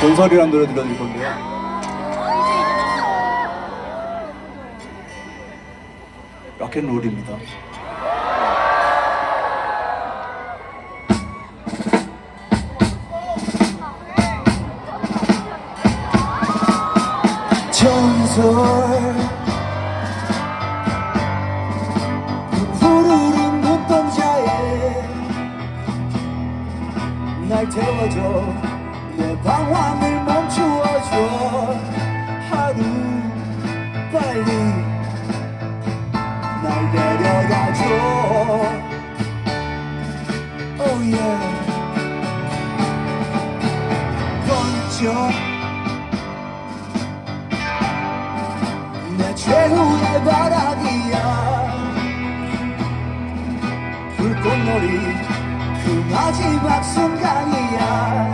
전설이란 노래 들려드릴 건데요. 락앤롤입니다. 전설 푸르른 눈동자에 날 태워줘 내 방황을 멈추어줘. 하루 빨리 날 데려가줘. Oh yeah. 내 최후의 바라기야. 불꽃놀이 그 마지막 순간